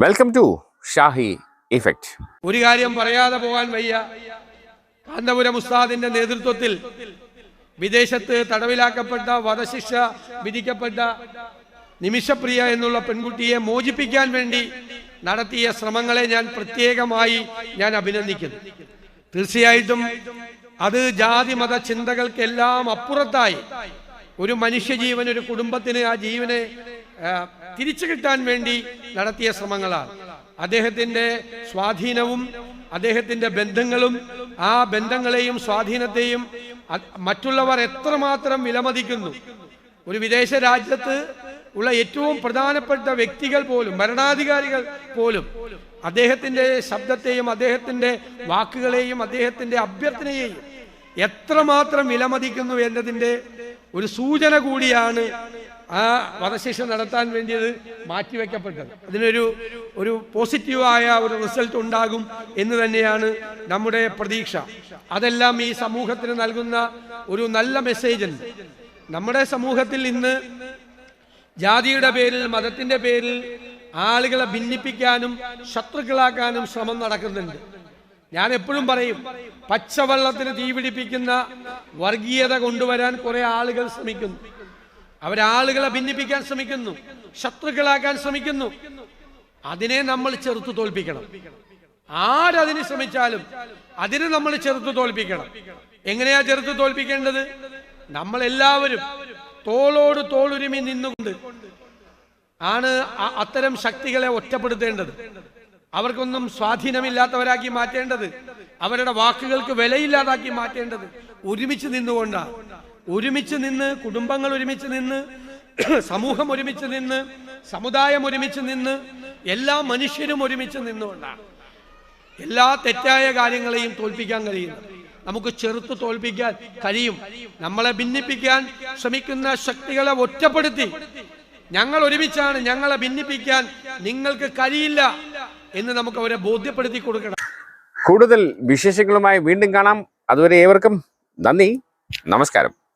Welcome to Shahi effect ഒരു കാര്യം പറയാതെ പോകാൻ വയ്യ. കാന്തപുരം ഉസ്താദിന്റെ നേതൃത്വത്തിൽ വിദേശത്ത് തടവിലാക്കപ്പെട്ട വധശിക്ഷ വിധിക്കപ്പെട്ട നിമിഷപ്രിയ എന്നുള്ള പെൺകുട്ടിയെ മോചിപ്പിക്കാൻ വേണ്ടി നടത്തിയ ശ്രമങ്ങളെ ഞാൻ പ്രത്യേകമായി ഞാൻ അഭിനന്ദിക്കുന്നു. തീർച്ചയായിട്ടും അത് ജാതി മത ചിന്തകൾക്കെല്ലാം അപ്പുറത്തായി ഒരു മനുഷ്യജീവൻ ഒരു കുടുംബത്തിന് ആ ജീവനെ തിരിച്ചു കിട്ടാൻ വേണ്ടി നടത്തിയ ശ്രമങ്ങളാണ്. അദ്ദേഹത്തിന്റെ സ്വാധീനവും അദ്ദേഹത്തിന്റെ ബന്ധങ്ങളും ആ ബന്ധങ്ങളെയും സ്വാധീനത്തെയും മറ്റുള്ളവർ എത്രമാത്രം വിലമതിക്കുന്നു. ഒരു വിദേശ രാജ്യത്ത് ഉള്ള ഏറ്റവും പ്രധാനപ്പെട്ട വ്യക്തികൾ പോലും ഭരണാധികാരികൾ പോലും അദ്ദേഹത്തിന്റെ ശബ്ദത്തെയും അദ്ദേഹത്തിന്റെ വാക്കുകളെയും അദ്ദേഹത്തിന്റെ അഭ്യർത്ഥനയെയും എത്രമാത്രം വിലമതിക്കുന്നു എന്നതിന്റെ ഒരു സൂചന കൂടിയാണ് ആ വധശിക്ഷ നടത്താൻ വേണ്ടിയത് മാറ്റിവെക്കപ്പെട്ടത്. അതിനൊരു ഒരു പോസിറ്റീവായ ഒരു റിസൾട്ട് ഉണ്ടാകും എന്ന് തന്നെയാണ് നമ്മുടെ പ്രതീക്ഷ. അതെല്ലാം ഈ സമൂഹത്തിന് നൽകുന്ന ഒരു നല്ല മെസ്സേജ് നമ്മുടെ സമൂഹത്തിൽ ഇന്ന് ജാതിയുടെ പേരിൽ മതത്തിന്റെ പേരിൽ ആളുകളെ ഭിന്നിപ്പിക്കാനും ശത്രുക്കളാക്കാനും ശ്രമം നടക്കുന്നുണ്ട്. ഞാൻ എപ്പോഴും പറയും പച്ചവെള്ളത്തിന് തീപിടിപ്പിക്കുന്ന വർഗീയത കൊണ്ടുവരാൻ കുറെ ആളുകൾ ശ്രമിക്കുന്നു. അവരാളുകളെ ഭിന്നിപ്പിക്കാൻ ശ്രമിക്കുന്നു ശത്രുക്കളാക്കാൻ ശ്രമിക്കുന്നു. അതിനെ നമ്മൾ ചെറുത്തു തോൽപ്പിക്കണം. ആരതിന് ശ്രമിച്ചാലും അതിനെ നമ്മൾ ചെറുത്തു തോൽപ്പിക്കണം. എങ്ങനെയാ ചെറുത്തു തോൽപ്പിക്കേണ്ടത്? നമ്മൾ എല്ലാവരും തോളോട് തോളുരുമി നിന്നുകൊണ്ട് ആണ് അത്തരം ശക്തികളെ ഒറ്റപ്പെടുത്തേണ്ടത്. അവർക്കൊന്നും സ്വാധീനമില്ലാത്തവരാക്കി മാറ്റേണ്ടത്. അവരുടെ വാക്കുകൾക്ക് വിലയില്ലാതാക്കി മാറ്റേണ്ടത്. ഒരുമിച്ച് നിന്നുകൊണ്ടാണ്. ഒരുമിച്ച് നിന്ന് കുടുംബങ്ങൾ ഒരുമിച്ച് നിന്ന് സമൂഹം ഒരുമിച്ച് നിന്ന് സമുദായം ഒരുമിച്ച് നിന്ന് എല്ലാ മനുഷ്യരും ഒരുമിച്ച് നിന്നുകൊണ്ടാണ് എല്ലാ തെറ്റായ കാര്യങ്ങളെയും തോൽപ്പിക്കാൻ കഴിയുന്നത്. നമുക്ക് ചെറുത്ത് തോൽപ്പിക്കാൻ കഴിയും. നമ്മളെ ഭിന്നിപ്പിക്കാൻ ശ്രമിക്കുന്ന ശക്തികളെ ഒറ്റപ്പെടുത്തി ഞങ്ങൾ ഒരുമിച്ചാണ് ഞങ്ങളെ ഭിന്നിപ്പിക്കാൻ നിങ്ങൾക്ക് കഴിയില്ല എന്ന് നമുക്ക് അവരെ ബോധ്യപ്പെടുത്തി കൊടുക്കണം. കൂടുതൽ വിശേഷങ്ങളുമായി വീണ്ടും കാണാം. അതുവരെ ഏവർക്കും നന്ദി. നമസ്കാരം.